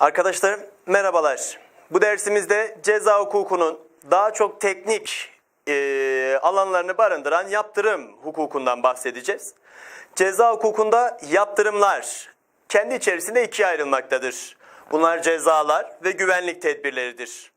Arkadaşlarım merhabalar. Bu dersimizde ceza hukukunun daha çok teknik e, alanlarını barındıran yaptırım hukukundan bahsedeceğiz. Ceza hukukunda yaptırımlar kendi içerisinde ikiye ayrılmaktadır. Bunlar cezalar ve güvenlik tedbirleridir.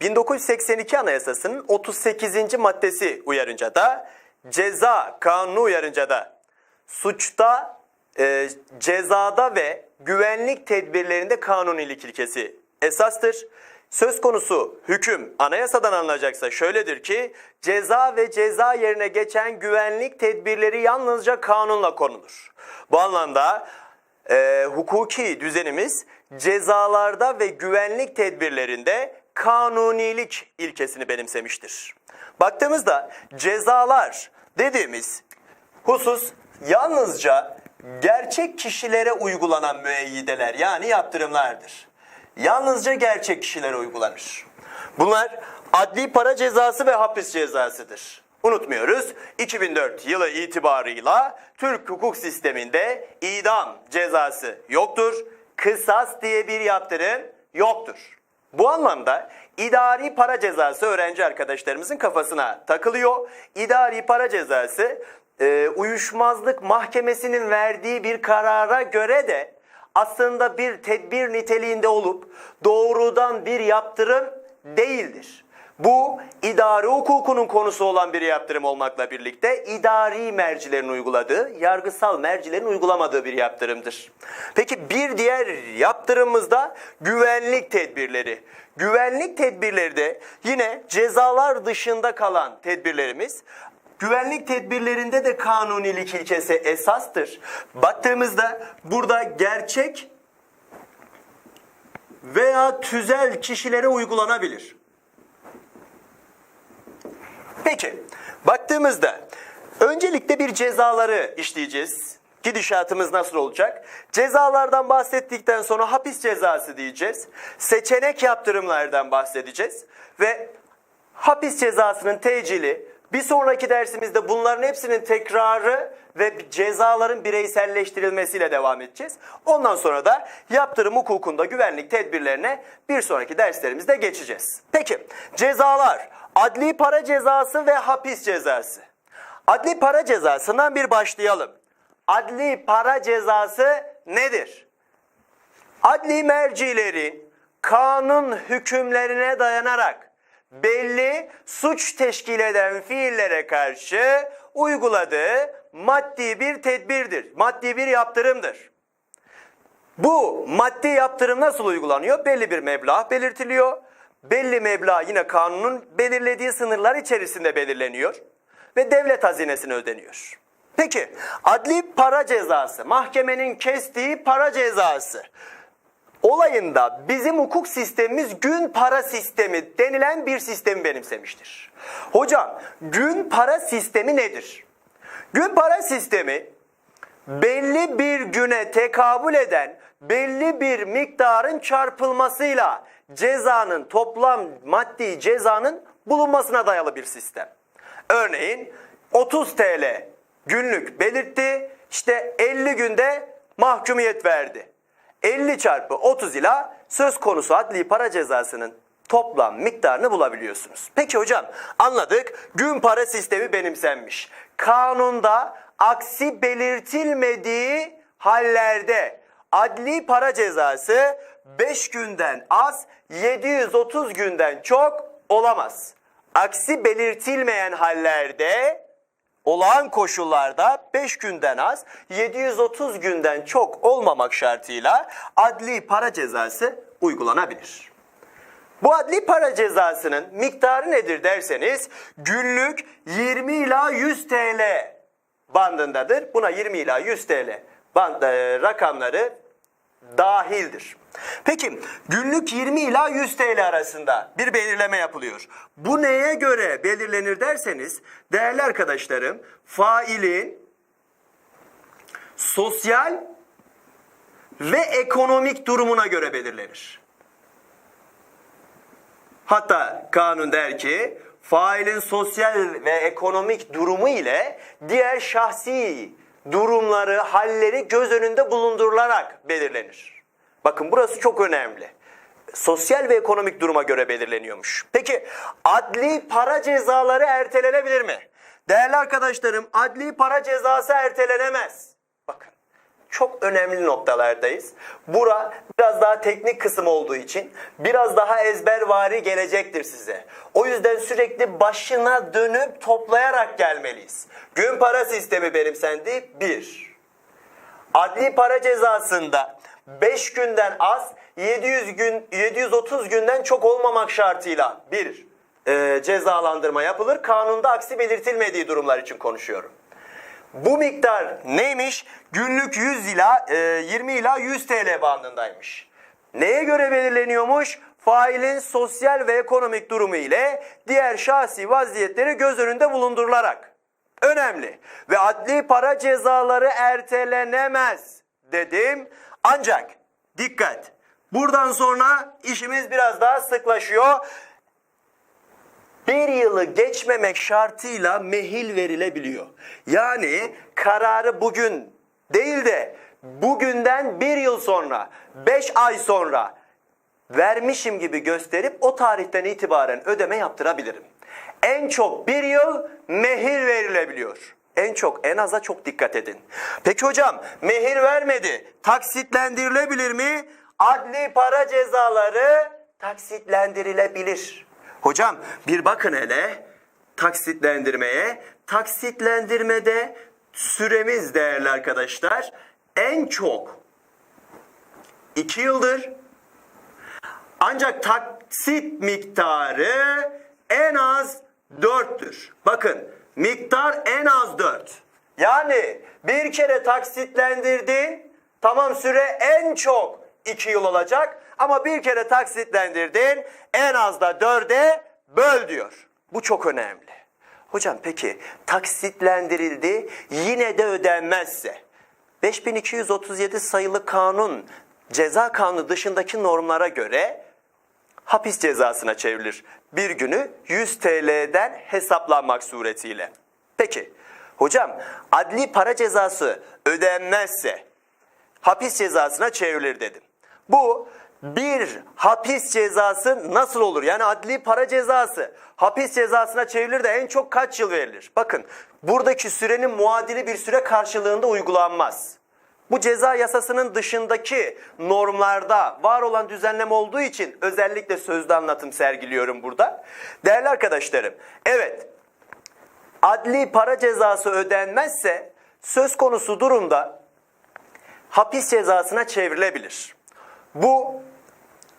1982 Anayasası'nın 38. maddesi uyarınca da ceza kanunu uyarınca da suçta, e, cezada ve güvenlik tedbirlerinde kanunilik ilkesi esastır. Söz konusu hüküm anayasadan alınacaksa şöyledir ki ceza ve ceza yerine geçen güvenlik tedbirleri yalnızca kanunla konulur. Bu anlamda e, hukuki düzenimiz cezalarda ve güvenlik tedbirlerinde kanunilik ilkesini benimsemiştir. Baktığımızda cezalar dediğimiz husus yalnızca gerçek kişilere uygulanan müeyyideler yani yaptırımlardır. Yalnızca gerçek kişilere uygulanır. Bunlar adli para cezası ve hapis cezasıdır. Unutmuyoruz 2004 yılı itibarıyla Türk hukuk sisteminde idam cezası yoktur. Kısas diye bir yaptırım yoktur. Bu anlamda idari para cezası öğrenci arkadaşlarımızın kafasına takılıyor. İdari para cezası e, uyuşmazlık mahkemesinin verdiği bir karara göre de aslında bir tedbir niteliğinde olup doğrudan bir yaptırım değildir. Bu idari hukukunun konusu olan bir yaptırım olmakla birlikte idari mercilerin uyguladığı, yargısal mercilerin uygulamadığı bir yaptırımdır. Peki bir diğer yaptırımımız da güvenlik tedbirleri. Güvenlik tedbirleri de yine cezalar dışında kalan tedbirlerimiz Güvenlik tedbirlerinde de kanunilik ilkesi esastır. Baktığımızda burada gerçek veya tüzel kişilere uygulanabilir. Peki, baktığımızda öncelikle bir cezaları işleyeceğiz. Gidişatımız nasıl olacak? Cezalardan bahsettikten sonra hapis cezası diyeceğiz. Seçenek yaptırımlardan bahsedeceğiz. Ve hapis cezasının tecili bir sonraki dersimizde bunların hepsinin tekrarı ve cezaların bireyselleştirilmesiyle devam edeceğiz. Ondan sonra da yaptırım hukukunda güvenlik tedbirlerine bir sonraki derslerimizde geçeceğiz. Peki cezalar adli para cezası ve hapis cezası. Adli para cezasından bir başlayalım. Adli para cezası nedir? Adli mercilerin kanun hükümlerine dayanarak belli suç teşkil eden fiillere karşı uyguladığı maddi bir tedbirdir. Maddi bir yaptırımdır. Bu maddi yaptırım nasıl uygulanıyor? Belli bir meblağ belirtiliyor. Belli meblağ yine kanunun belirlediği sınırlar içerisinde belirleniyor ve devlet hazinesine ödeniyor. Peki adli para cezası, mahkemenin kestiği para cezası olayında bizim hukuk sistemimiz gün para sistemi denilen bir sistemi benimsemiştir. Hocam gün para sistemi nedir? Gün para sistemi belli bir güne tekabül eden belli bir miktarın çarpılmasıyla cezanın toplam maddi cezanın bulunmasına dayalı bir sistem. Örneğin 30 TL günlük belirtti işte 50 günde mahkumiyet verdi. 50 çarpı 30 ile söz konusu adli para cezasının toplam miktarını bulabiliyorsunuz. Peki hocam anladık gün para sistemi benimsenmiş. Kanunda aksi belirtilmediği hallerde adli para cezası 5 günden az 730 günden çok olamaz. Aksi belirtilmeyen hallerde olağan koşullarda 5 günden az 730 günden çok olmamak şartıyla adli para cezası uygulanabilir. Bu adli para cezasının miktarı nedir derseniz günlük 20 ila 100 TL bandındadır. Buna 20 ila 100 TL band, e, rakamları dahildir. Peki günlük 20 ila 100 TL arasında bir belirleme yapılıyor. Bu neye göre belirlenir derseniz değerli arkadaşlarım failin sosyal ve ekonomik durumuna göre belirlenir. Hatta kanun der ki failin sosyal ve ekonomik durumu ile diğer şahsi durumları, halleri göz önünde bulundurularak belirlenir. Bakın burası çok önemli. Sosyal ve ekonomik duruma göre belirleniyormuş. Peki adli para cezaları ertelenebilir mi? Değerli arkadaşlarım adli para cezası ertelenemez. Bakın çok önemli noktalardayız. Bura biraz daha teknik kısım olduğu için biraz daha ezbervari gelecektir size. O yüzden sürekli başına dönüp toplayarak gelmeliyiz. Gün para sistemi benimsendi. Bir. Adli para cezasında 5 günden az 700 gün 730 günden çok olmamak şartıyla bir e, cezalandırma yapılır. Kanunda aksi belirtilmediği durumlar için konuşuyorum. Bu miktar neymiş? Günlük 100 ila e, 20 ila 100 TL bandındaymış. Neye göre belirleniyormuş? Failin sosyal ve ekonomik durumu ile diğer şahsi vaziyetleri göz önünde bulundurularak. Önemli. Ve adli para cezaları ertelenemez dedim. Ancak dikkat. Buradan sonra işimiz biraz daha sıklaşıyor bir yılı geçmemek şartıyla mehil verilebiliyor. Yani kararı bugün değil de bugünden bir yıl sonra, beş ay sonra vermişim gibi gösterip o tarihten itibaren ödeme yaptırabilirim. En çok bir yıl mehir verilebiliyor. En çok, en aza çok dikkat edin. Peki hocam mehir vermedi. Taksitlendirilebilir mi? Adli para cezaları taksitlendirilebilir. Hocam bir bakın hele taksitlendirmeye. Taksitlendirmede süremiz değerli arkadaşlar en çok 2 yıldır. Ancak taksit miktarı en az 4'tür. Bakın miktar en az 4. Yani bir kere taksitlendirdin tamam süre en çok 2 yıl olacak ama bir kere taksitlendirdin en az da 4'e böl diyor. Bu çok önemli. Hocam peki taksitlendirildi yine de ödenmezse 5237 sayılı kanun ceza kanunu dışındaki normlara göre hapis cezasına çevrilir. Bir günü 100 TL'den hesaplanmak suretiyle. Peki hocam adli para cezası ödenmezse hapis cezasına çevrilir dedim. Bu bir hapis cezası nasıl olur? Yani adli para cezası hapis cezasına çevrilir de en çok kaç yıl verilir? Bakın buradaki sürenin muadili bir süre karşılığında uygulanmaz. Bu ceza yasasının dışındaki normlarda var olan düzenleme olduğu için özellikle sözlü anlatım sergiliyorum burada. Değerli arkadaşlarım, evet adli para cezası ödenmezse söz konusu durumda hapis cezasına çevrilebilir. Bu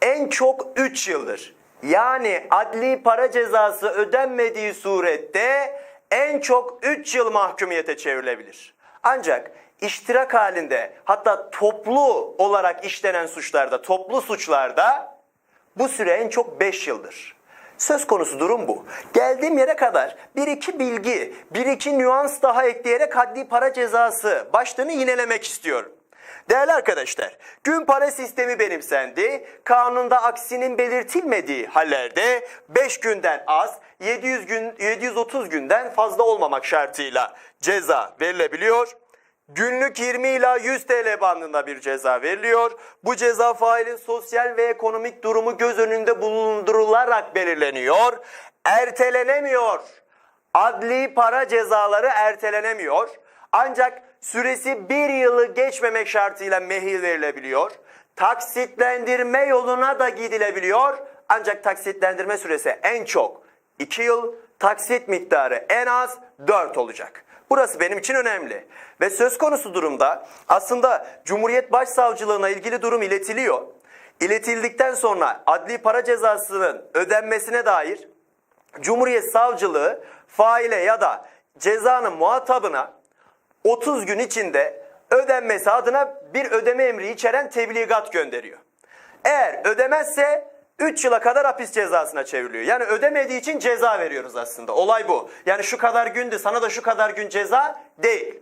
en çok 3 yıldır. Yani adli para cezası ödenmediği surette en çok 3 yıl mahkumiyete çevrilebilir. Ancak iştirak halinde hatta toplu olarak işlenen suçlarda, toplu suçlarda bu süre en çok 5 yıldır. Söz konusu durum bu. Geldiğim yere kadar bir iki bilgi, bir iki nüans daha ekleyerek adli para cezası başlığını yinelemek istiyorum. Değerli arkadaşlar, gün para sistemi benimsendi. Kanunda aksinin belirtilmediği hallerde 5 günden az, 700 gün 730 günden fazla olmamak şartıyla ceza verilebiliyor. Günlük 20 ila 100 TL bandında bir ceza veriliyor. Bu ceza failin sosyal ve ekonomik durumu göz önünde bulundurularak belirleniyor. Ertelenemiyor. Adli para cezaları ertelenemiyor. Ancak süresi bir yılı geçmemek şartıyla mehil verilebiliyor. Taksitlendirme yoluna da gidilebiliyor. Ancak taksitlendirme süresi en çok 2 yıl, taksit miktarı en az 4 olacak. Burası benim için önemli. Ve söz konusu durumda aslında Cumhuriyet Başsavcılığına ilgili durum iletiliyor. İletildikten sonra adli para cezasının ödenmesine dair Cumhuriyet Savcılığı faile ya da cezanın muhatabına 30 gün içinde ödenmesi adına bir ödeme emri içeren tebligat gönderiyor. Eğer ödemezse 3 yıla kadar hapis cezasına çevriliyor. Yani ödemediği için ceza veriyoruz aslında. Olay bu. Yani şu kadar gündü sana da şu kadar gün ceza değil.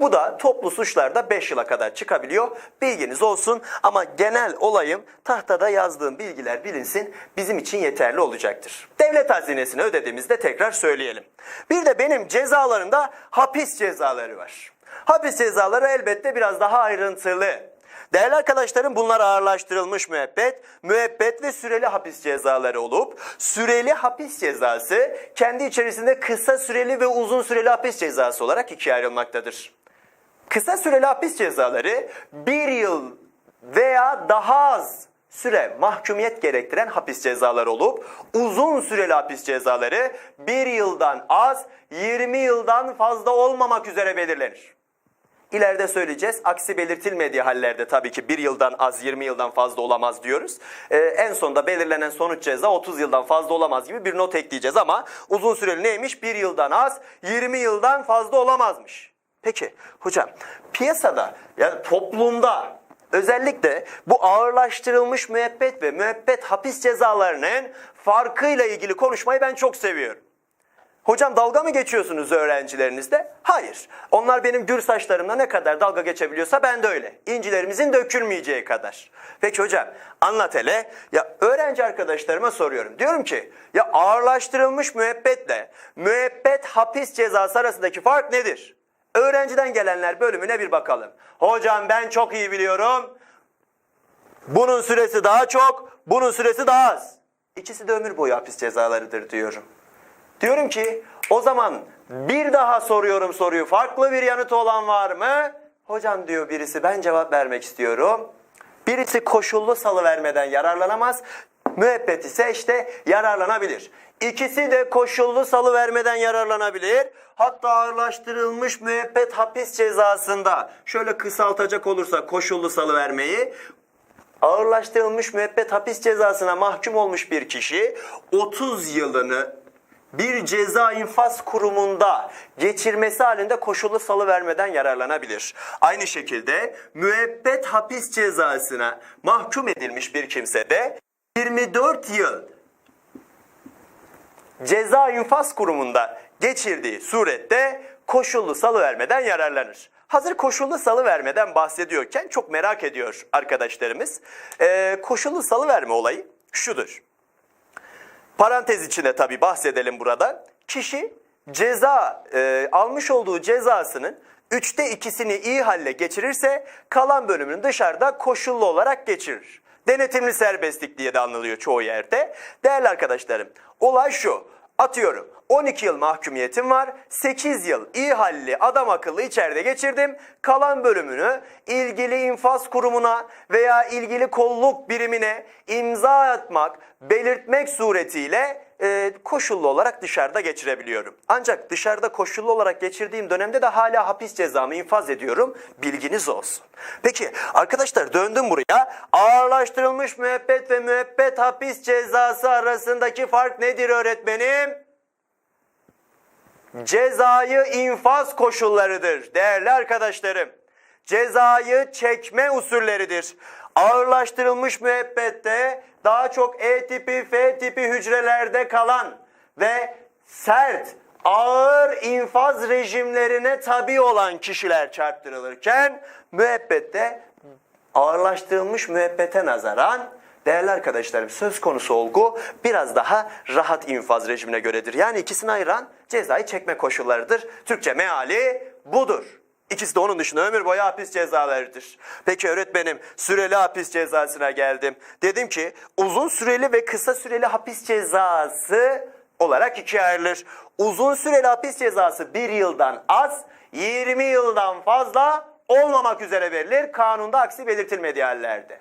Bu da toplu suçlarda 5 yıla kadar çıkabiliyor. Bilginiz olsun ama genel olayım tahtada yazdığım bilgiler bilinsin bizim için yeterli olacaktır. Devlet hazinesine ödediğimizde tekrar söyleyelim. Bir de benim cezalarımda hapis cezaları var. Hapis cezaları elbette biraz daha ayrıntılı. Değerli arkadaşlarım bunlar ağırlaştırılmış müebbet, müebbet ve süreli hapis cezaları olup süreli hapis cezası kendi içerisinde kısa süreli ve uzun süreli hapis cezası olarak ikiye ayrılmaktadır. Kısa süreli hapis cezaları bir yıl veya daha az süre mahkumiyet gerektiren hapis cezaları olup uzun süreli hapis cezaları bir yıldan az 20 yıldan fazla olmamak üzere belirlenir. İleride söyleyeceğiz. Aksi belirtilmediği hallerde tabii ki bir yıldan az 20 yıldan fazla olamaz diyoruz. Ee, en sonda belirlenen sonuç ceza 30 yıldan fazla olamaz gibi bir not ekleyeceğiz ama uzun süreli neymiş? Bir yıldan az 20 yıldan fazla olamazmış. Peki hocam piyasada yani toplumda özellikle bu ağırlaştırılmış müebbet ve müebbet hapis cezalarının farkıyla ilgili konuşmayı ben çok seviyorum. Hocam dalga mı geçiyorsunuz öğrencilerinizle? Hayır. Onlar benim gür saçlarımla ne kadar dalga geçebiliyorsa ben de öyle. İncilerimizin dökülmeyeceği kadar. Peki hocam anlat hele. Ya öğrenci arkadaşlarıma soruyorum. Diyorum ki ya ağırlaştırılmış müebbetle müebbet hapis cezası arasındaki fark nedir? Öğrenciden gelenler bölümüne bir bakalım. Hocam ben çok iyi biliyorum. Bunun süresi daha çok, bunun süresi daha az. İkisi de ömür boyu hapis cezalarıdır diyorum. Diyorum ki o zaman bir daha soruyorum soruyu. Farklı bir yanıtı olan var mı? Hocam diyor birisi ben cevap vermek istiyorum. Birisi koşullu salı vermeden yararlanamaz. Müebbet ise işte yararlanabilir. İkisi de koşullu salı vermeden yararlanabilir. Hatta ağırlaştırılmış müebbet hapis cezasında şöyle kısaltacak olursa koşullu salı vermeyi ağırlaştırılmış müebbet hapis cezasına mahkum olmuş bir kişi 30 yılını bir ceza infaz kurumunda geçirmesi halinde koşullu salı vermeden yararlanabilir. Aynı şekilde müebbet hapis cezasına mahkum edilmiş bir kimse de 24 yıl ceza infaz kurumunda geçirdiği surette koşullu salı vermeden yararlanır. Hazır koşullu salı vermeden bahsediyorken çok merak ediyor arkadaşlarımız. Ee, koşullu salı verme olayı şudur. Parantez içinde tabi bahsedelim burada. Kişi ceza e, almış olduğu cezasının üçte ikisini iyi halle geçirirse kalan bölümünü dışarıda koşullu olarak geçirir. Denetimli serbestlik diye de anılıyor çoğu yerde. Değerli arkadaşlarım olay şu. Atıyorum 12 yıl mahkumiyetim var. 8 yıl iyi halli adam akıllı içeride geçirdim. Kalan bölümünü ilgili infaz kurumuna veya ilgili kolluk birimine imza atmak, belirtmek suretiyle e, koşullu olarak dışarıda geçirebiliyorum. Ancak dışarıda koşullu olarak geçirdiğim dönemde de hala hapis cezamı infaz ediyorum. Bilginiz olsun. Peki arkadaşlar döndüm buraya. Ağırlaştırılmış müebbet ve müebbet hapis cezası arasındaki fark nedir öğretmenim? Cezayı infaz koşullarıdır değerli arkadaşlarım. Cezayı çekme usulleridir. Ağırlaştırılmış müebbette daha çok E tipi, F tipi hücrelerde kalan ve sert, ağır infaz rejimlerine tabi olan kişiler çarptırılırken müebbette ağırlaştırılmış müebbete nazaran değerli arkadaşlarım söz konusu olgu biraz daha rahat infaz rejimine göredir. Yani ikisini ayıran cezayı çekme koşullarıdır. Türkçe meali budur. İkisi de onun dışında ömür boyu hapis cezalarıdır. Peki öğretmenim süreli hapis cezasına geldim. Dedim ki uzun süreli ve kısa süreli hapis cezası olarak ikiye ayrılır. Uzun süreli hapis cezası bir yıldan az, 20 yıldan fazla olmamak üzere verilir. Kanunda aksi belirtilmediği hallerde.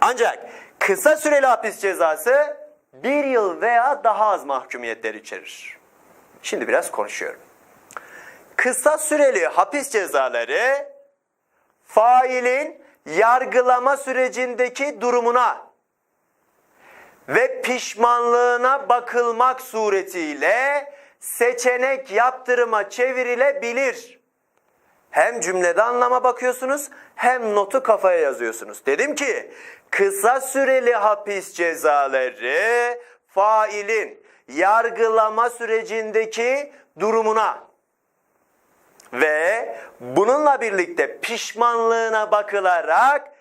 Ancak kısa süreli hapis cezası bir yıl veya daha az mahkumiyetler içerir. Şimdi biraz konuşuyorum. Kısa süreli hapis cezaları failin yargılama sürecindeki durumuna ve pişmanlığına bakılmak suretiyle seçenek yaptırıma çevrilebilir. Hem cümlede anlama bakıyorsunuz hem notu kafaya yazıyorsunuz. Dedim ki kısa süreli hapis cezaları failin yargılama sürecindeki durumuna ve bununla birlikte pişmanlığına bakılarak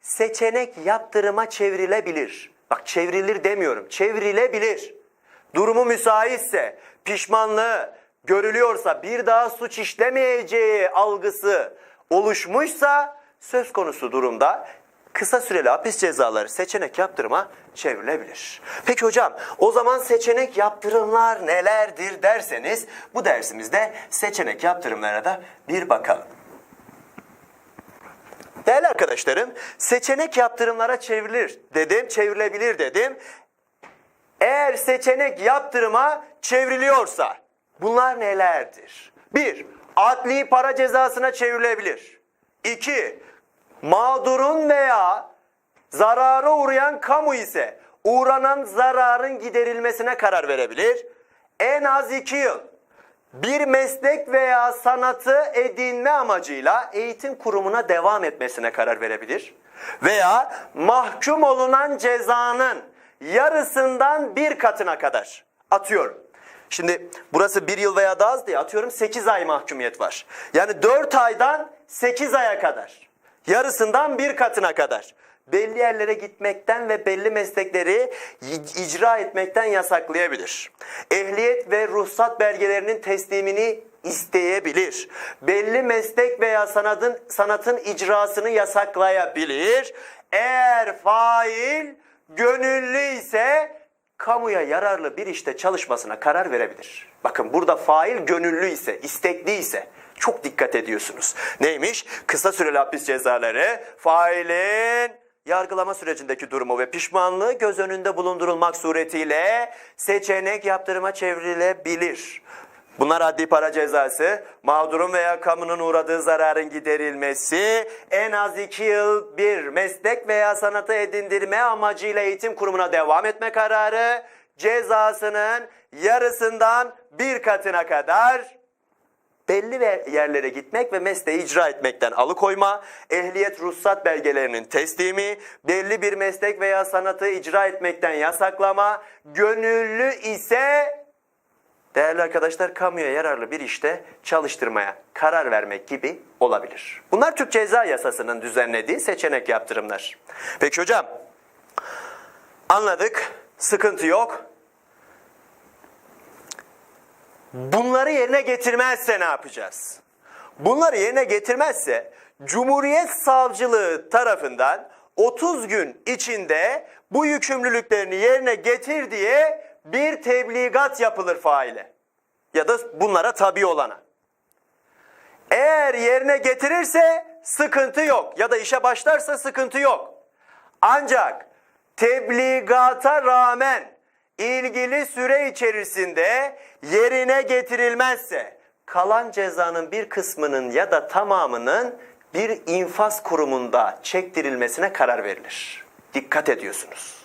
seçenek yaptırıma çevrilebilir. Bak çevrilir demiyorum. Çevrilebilir. Durumu müsaitse, pişmanlığı görülüyorsa, bir daha suç işlemeyeceği algısı oluşmuşsa söz konusu durumda kısa süreli hapis cezaları seçenek yaptırıma çevrilebilir. Peki hocam o zaman seçenek yaptırımlar nelerdir derseniz bu dersimizde seçenek yaptırımlara da bir bakalım. Değerli arkadaşlarım, seçenek yaptırımlara çevrilir dedim, çevrilebilir dedim. Eğer seçenek yaptırıma çevriliyorsa bunlar nelerdir? 1. Adli para cezasına çevrilebilir. 2. Mağdurun veya zarara uğrayan kamu ise uğranan zararın giderilmesine karar verebilir. En az 2 yıl bir meslek veya sanatı edinme amacıyla eğitim kurumuna devam etmesine karar verebilir. Veya mahkum olunan cezanın yarısından bir katına kadar atıyorum. Şimdi burası bir yıl veya daha az diye atıyorum 8 ay mahkumiyet var. Yani 4 aydan 8 aya kadar. Yarısından bir katına kadar. Belli yerlere gitmekten ve belli meslekleri icra etmekten yasaklayabilir. Ehliyet ve ruhsat belgelerinin teslimini isteyebilir. Belli meslek veya sanatın sanatın icrasını yasaklayabilir. Eğer fail gönüllü ise kamuya yararlı bir işte çalışmasına karar verebilir. Bakın burada fail gönüllü ise, istekli ise çok dikkat ediyorsunuz. Neymiş? Kısa süreli hapis cezaları failin yargılama sürecindeki durumu ve pişmanlığı göz önünde bulundurulmak suretiyle seçenek yaptırıma çevrilebilir. Bunlar adli para cezası, mağdurun veya kamunun uğradığı zararın giderilmesi, en az iki yıl bir meslek veya sanatı edindirme amacıyla eğitim kurumuna devam etme kararı, cezasının yarısından bir katına kadar belli yerlere gitmek ve mesleği icra etmekten alıkoyma, ehliyet ruhsat belgelerinin teslimi, belli bir meslek veya sanatı icra etmekten yasaklama, gönüllü ise değerli arkadaşlar kamuya yararlı bir işte çalıştırmaya karar vermek gibi olabilir. Bunlar Türk Ceza Yasası'nın düzenlediği seçenek yaptırımlar. Peki hocam anladık sıkıntı yok. Bunları yerine getirmezse ne yapacağız? Bunları yerine getirmezse Cumhuriyet Savcılığı tarafından 30 gün içinde bu yükümlülüklerini yerine getir diye bir tebligat yapılır faile. Ya da bunlara tabi olana. Eğer yerine getirirse sıkıntı yok ya da işe başlarsa sıkıntı yok. Ancak tebligata rağmen ilgili süre içerisinde yerine getirilmezse kalan cezanın bir kısmının ya da tamamının bir infaz kurumunda çektirilmesine karar verilir. Dikkat ediyorsunuz.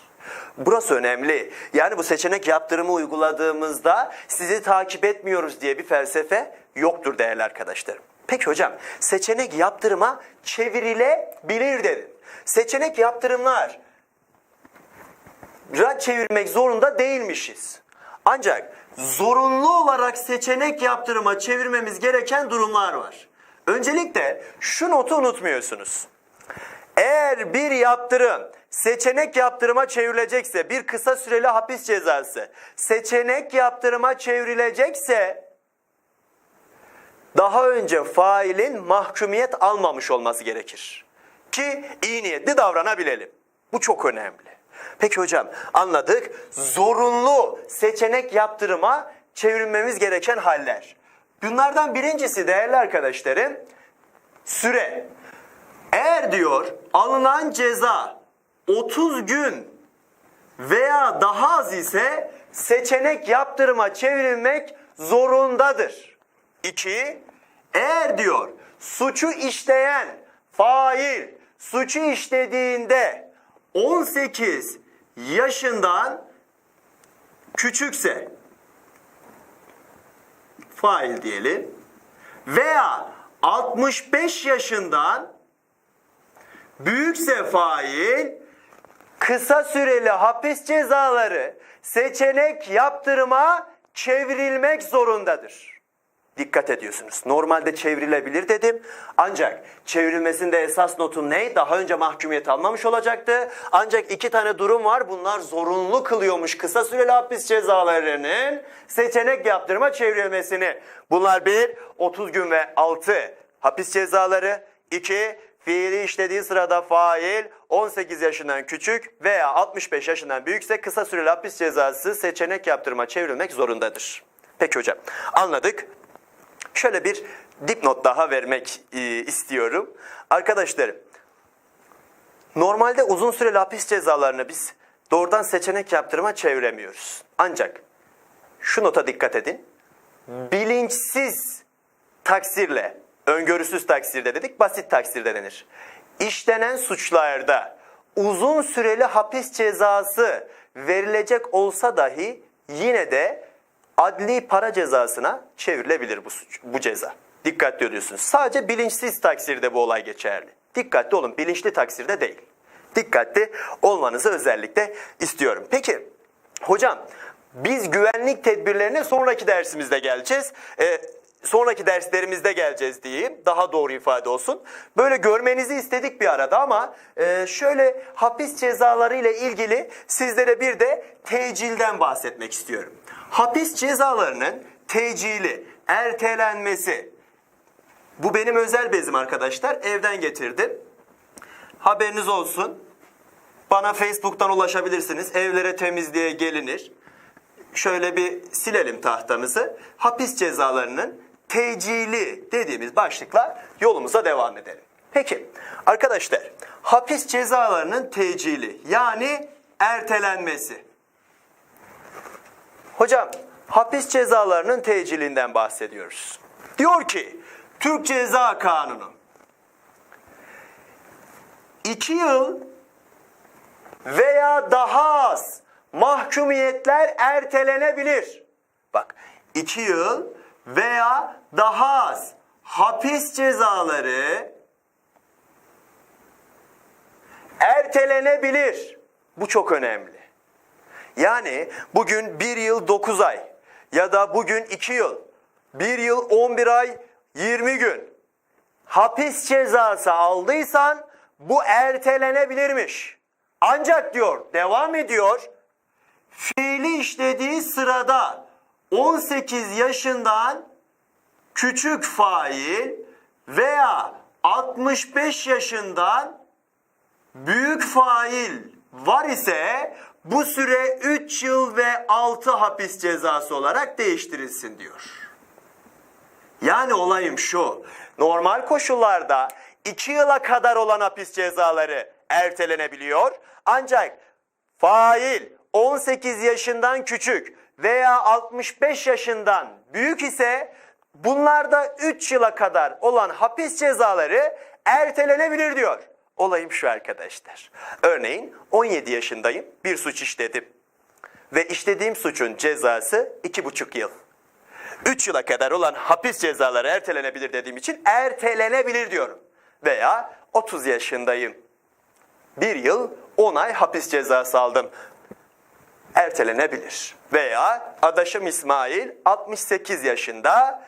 Burası önemli. Yani bu seçenek yaptırımı uyguladığımızda sizi takip etmiyoruz diye bir felsefe yoktur değerli arkadaşlarım. Peki hocam seçenek yaptırıma çevrilebilir dedim. Seçenek yaptırımlar çevirmek zorunda değilmişiz. Ancak zorunlu olarak seçenek yaptırıma çevirmemiz gereken durumlar var. Öncelikle şu notu unutmuyorsunuz. Eğer bir yaptırım seçenek yaptırıma çevrilecekse, bir kısa süreli hapis cezası seçenek yaptırıma çevrilecekse daha önce failin mahkumiyet almamış olması gerekir. Ki iyi niyetli davranabilelim. Bu çok önemli. Peki hocam anladık. Zorunlu seçenek yaptırıma çevirmemiz gereken haller. Bunlardan birincisi değerli arkadaşlarım süre. Eğer diyor alınan ceza 30 gün veya daha az ise seçenek yaptırıma çevrilmek zorundadır. 2. Eğer diyor suçu işleyen fail suçu işlediğinde 18 yaşından küçükse fail diyelim veya 65 yaşından büyükse fail kısa süreli hapis cezaları seçenek yaptırıma çevrilmek zorundadır. Dikkat ediyorsunuz. Normalde çevrilebilir dedim. Ancak çevrilmesinde esas notum ne? Daha önce mahkumiyet almamış olacaktı. Ancak iki tane durum var. Bunlar zorunlu kılıyormuş kısa süreli hapis cezalarının seçenek yaptırma çevrilmesini. Bunlar bir 30 gün ve altı hapis cezaları. iki fiili işlediği sırada fail 18 yaşından küçük veya 65 yaşından büyükse kısa süreli hapis cezası seçenek yaptırma çevrilmek zorundadır. Peki hocam anladık. Şöyle bir dipnot daha vermek e, istiyorum. Arkadaşlarım normalde uzun süreli hapis cezalarını biz doğrudan seçenek yaptırma çeviremiyoruz. Ancak şu nota dikkat edin. Bilinçsiz taksirle, öngörüsüz taksirde dedik, basit taksirde denir. İşlenen suçlarda uzun süreli hapis cezası verilecek olsa dahi yine de adli para cezasına çevrilebilir bu suç, bu ceza. Dikkatli oluyorsunuz. Sadece bilinçsiz taksirde bu olay geçerli. Dikkatli olun, bilinçli taksirde değil. Dikkatli olmanızı özellikle istiyorum. Peki hocam biz güvenlik tedbirlerine sonraki dersimizde geleceğiz. Ee, sonraki derslerimizde geleceğiz diyeyim. Daha doğru ifade olsun. Böyle görmenizi istedik bir arada ama e, şöyle hapis cezaları ile ilgili sizlere bir de tecilden bahsetmek istiyorum. Hapis cezalarının tecili, ertelenmesi. Bu benim özel bezim arkadaşlar. Evden getirdim. Haberiniz olsun. Bana Facebook'tan ulaşabilirsiniz. Evlere temizliğe gelinir. Şöyle bir silelim tahtamızı. Hapis cezalarının tecili dediğimiz başlıkla yolumuza devam edelim. Peki arkadaşlar hapis cezalarının tecili yani ertelenmesi. Hocam hapis cezalarının tecilinden bahsediyoruz. Diyor ki Türk Ceza Kanunu 2 yıl veya daha az mahkumiyetler ertelenebilir. Bak 2 yıl veya daha az hapis cezaları ertelenebilir. Bu çok önemli. Yani bugün 1 yıl 9 ay ya da bugün 2 yıl, 1 yıl 11 ay 20 gün hapis cezası aldıysan bu ertelenebilirmiş. Ancak diyor, devam ediyor, fiili işlediği sırada 18 yaşından küçük fail veya 65 yaşından büyük fail var ise bu süre 3 yıl ve 6 hapis cezası olarak değiştirilsin diyor. Yani olayım şu. Normal koşullarda 2 yıla kadar olan hapis cezaları ertelenebiliyor. Ancak fail 18 yaşından küçük veya 65 yaşından büyük ise bunlarda 3 yıla kadar olan hapis cezaları ertelenebilir diyor. Olayım şu arkadaşlar. Örneğin 17 yaşındayım, bir suç işledim. Ve işlediğim suçun cezası 2,5 yıl. 3 yıla kadar olan hapis cezaları ertelenebilir dediğim için ertelenebilir diyorum. Veya 30 yaşındayım. 1 yıl 10 ay hapis cezası aldım. Ertelenebilir. Veya adaşım İsmail 68 yaşında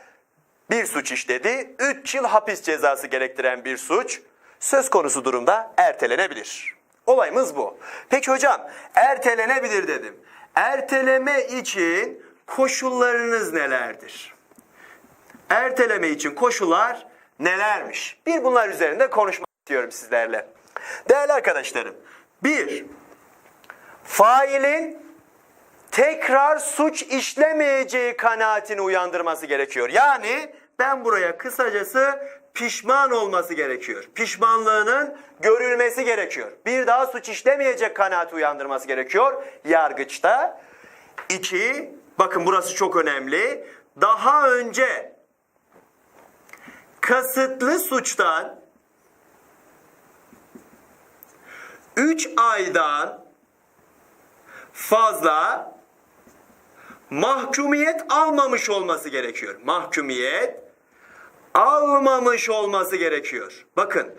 bir suç işledi. 3 yıl hapis cezası gerektiren bir suç söz konusu durumda ertelenebilir. Olayımız bu. Peki hocam ertelenebilir dedim. Erteleme için koşullarınız nelerdir? Erteleme için koşullar nelermiş? Bir bunlar üzerinde konuşmak istiyorum sizlerle. Değerli arkadaşlarım, bir, failin tekrar suç işlemeyeceği kanaatini uyandırması gerekiyor. Yani ben buraya kısacası pişman olması gerekiyor. Pişmanlığının görülmesi gerekiyor. Bir daha suç işlemeyecek kanaati uyandırması gerekiyor yargıçta. İki, bakın burası çok önemli. Daha önce kasıtlı suçtan 3 aydan fazla mahkumiyet almamış olması gerekiyor. Mahkumiyet almamış olması gerekiyor. Bakın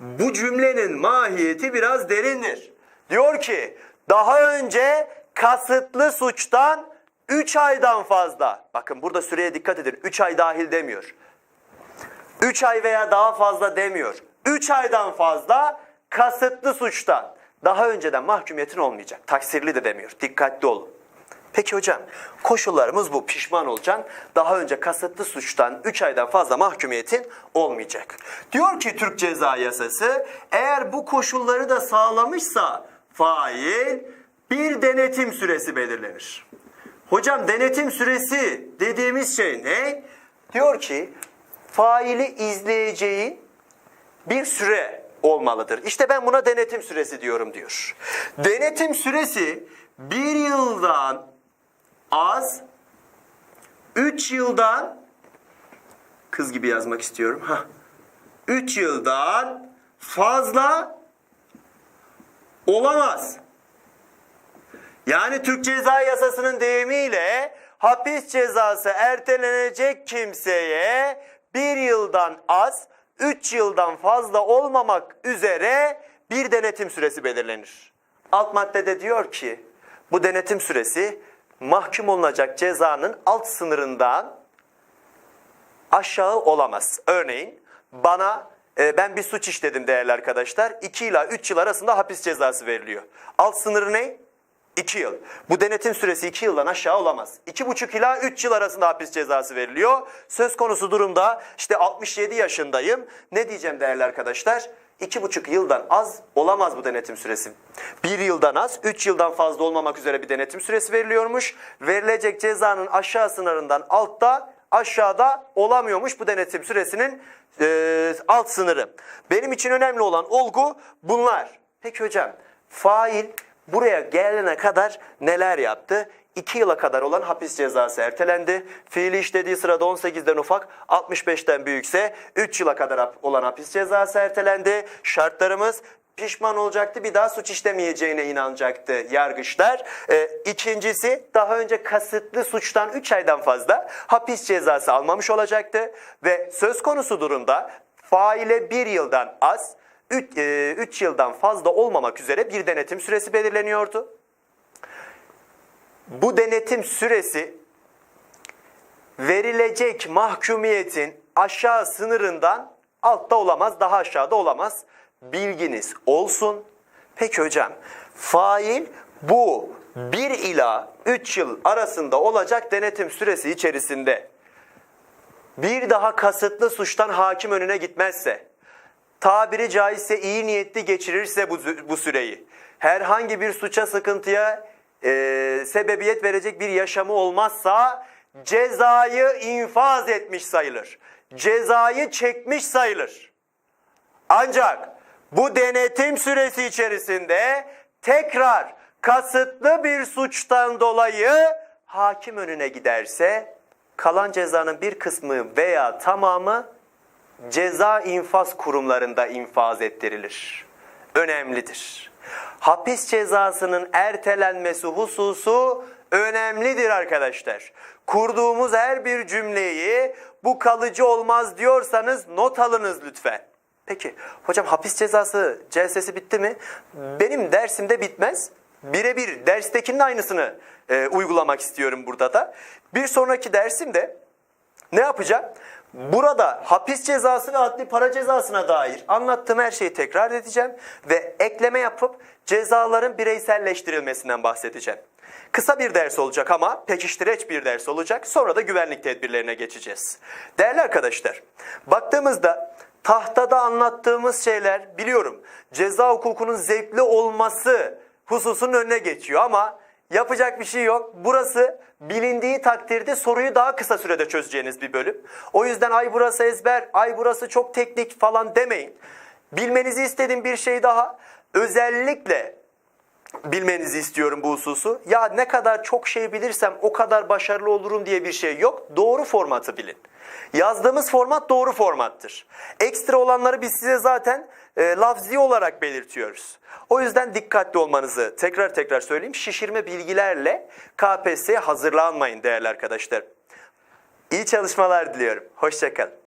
bu cümlenin mahiyeti biraz derindir. Diyor ki daha önce kasıtlı suçtan 3 aydan fazla. Bakın burada süreye dikkat edin. 3 ay dahil demiyor. 3 ay veya daha fazla demiyor. 3 aydan fazla kasıtlı suçtan daha önceden mahkumiyetin olmayacak. Taksirli de demiyor. Dikkatli olun. Peki hocam koşullarımız bu. Pişman olacaksın. Daha önce kasıtlı suçtan 3 aydan fazla mahkumiyetin olmayacak. Diyor ki Türk Ceza Yasası eğer bu koşulları da sağlamışsa fail bir denetim süresi belirlenir. Hocam denetim süresi dediğimiz şey ne? Diyor ki faili izleyeceğin bir süre olmalıdır. İşte ben buna denetim süresi diyorum diyor. Denetim süresi bir yıldan az, üç yıldan kız gibi yazmak istiyorum. ha, Üç yıldan fazla olamaz. Yani Türk Ceza Yasası'nın deyimiyle hapis cezası ertelenecek kimseye bir yıldan az, üç yıldan fazla olmamak üzere bir denetim süresi belirlenir. Alt maddede diyor ki bu denetim süresi mahkum olunacak cezanın alt sınırından aşağı olamaz. Örneğin bana e, ben bir suç işledim değerli arkadaşlar. 2 ila 3 yıl arasında hapis cezası veriliyor. Alt sınırı ne? 2 yıl. Bu denetim süresi 2 yıldan aşağı olamaz. 2,5 ila 3 yıl arasında hapis cezası veriliyor. Söz konusu durumda işte 67 yaşındayım. Ne diyeceğim değerli arkadaşlar? 2,5 yıldan az olamaz bu denetim süresi. 1 yıldan az, 3 yıldan fazla olmamak üzere bir denetim süresi veriliyormuş. Verilecek cezanın aşağı sınırından altta aşağıda olamıyormuş bu denetim süresinin e, alt sınırı. Benim için önemli olan olgu bunlar. Peki hocam fail buraya gelene kadar neler yaptı? 2 yıla kadar olan hapis cezası ertelendi. Fiili işlediği sırada 18'den ufak, 65'ten büyükse 3 yıla kadar olan hapis cezası ertelendi. Şartlarımız pişman olacaktı. Bir daha suç işlemeyeceğine inanacaktı yargıçlar. Ee, ikincisi daha önce kasıtlı suçtan 3 aydan fazla hapis cezası almamış olacaktı. Ve söz konusu durumda faile 1 yıldan az 3 yıldan fazla olmamak üzere bir denetim süresi belirleniyordu. Bu denetim süresi verilecek mahkumiyetin aşağı sınırından altta olamaz, daha aşağıda olamaz. Bilginiz olsun. Peki hocam, fail bu 1 ila 3 yıl arasında olacak denetim süresi içerisinde bir daha kasıtlı suçtan hakim önüne gitmezse, tabiri caizse iyi niyetli geçirirse bu, bu süreyi, herhangi bir suça sıkıntıya e, sebebiyet verecek bir yaşamı olmazsa cezayı infaz etmiş sayılır. Cezayı çekmiş sayılır. Ancak bu denetim süresi içerisinde tekrar kasıtlı bir suçtan dolayı hakim önüne giderse kalan cezanın bir kısmı veya tamamı ceza infaz kurumlarında infaz ettirilir. Önemlidir. Hapis cezasının ertelenmesi hususu önemlidir arkadaşlar. Kurduğumuz her bir cümleyi bu kalıcı olmaz diyorsanız not alınız lütfen. Peki hocam hapis cezası celsesi bitti mi? Benim dersimde bitmez. Birebir derstekinin aynısını e, uygulamak istiyorum burada da. Bir sonraki dersimde ne yapacağım? Burada hapis cezası ve adli para cezasına dair anlattığım her şeyi tekrar edeceğim ve ekleme yapıp cezaların bireyselleştirilmesinden bahsedeceğim. Kısa bir ders olacak ama pekiştireç bir ders olacak. Sonra da güvenlik tedbirlerine geçeceğiz. Değerli arkadaşlar, baktığımızda tahtada anlattığımız şeyler biliyorum ceza hukukunun zevkli olması hususunun önüne geçiyor ama yapacak bir şey yok. Burası bilindiği takdirde soruyu daha kısa sürede çözeceğiniz bir bölüm. O yüzden ay burası ezber, ay burası çok teknik falan demeyin. Bilmenizi istediğim bir şey daha. Özellikle bilmenizi istiyorum bu hususu. Ya ne kadar çok şey bilirsem o kadar başarılı olurum diye bir şey yok. Doğru formatı bilin. Yazdığımız format doğru formattır. Ekstra olanları biz size zaten e, lafzi olarak belirtiyoruz. O yüzden dikkatli olmanızı tekrar tekrar söyleyeyim. Şişirme bilgilerle KPSS'ye hazırlanmayın değerli arkadaşlar. İyi çalışmalar diliyorum. Hoşçakalın.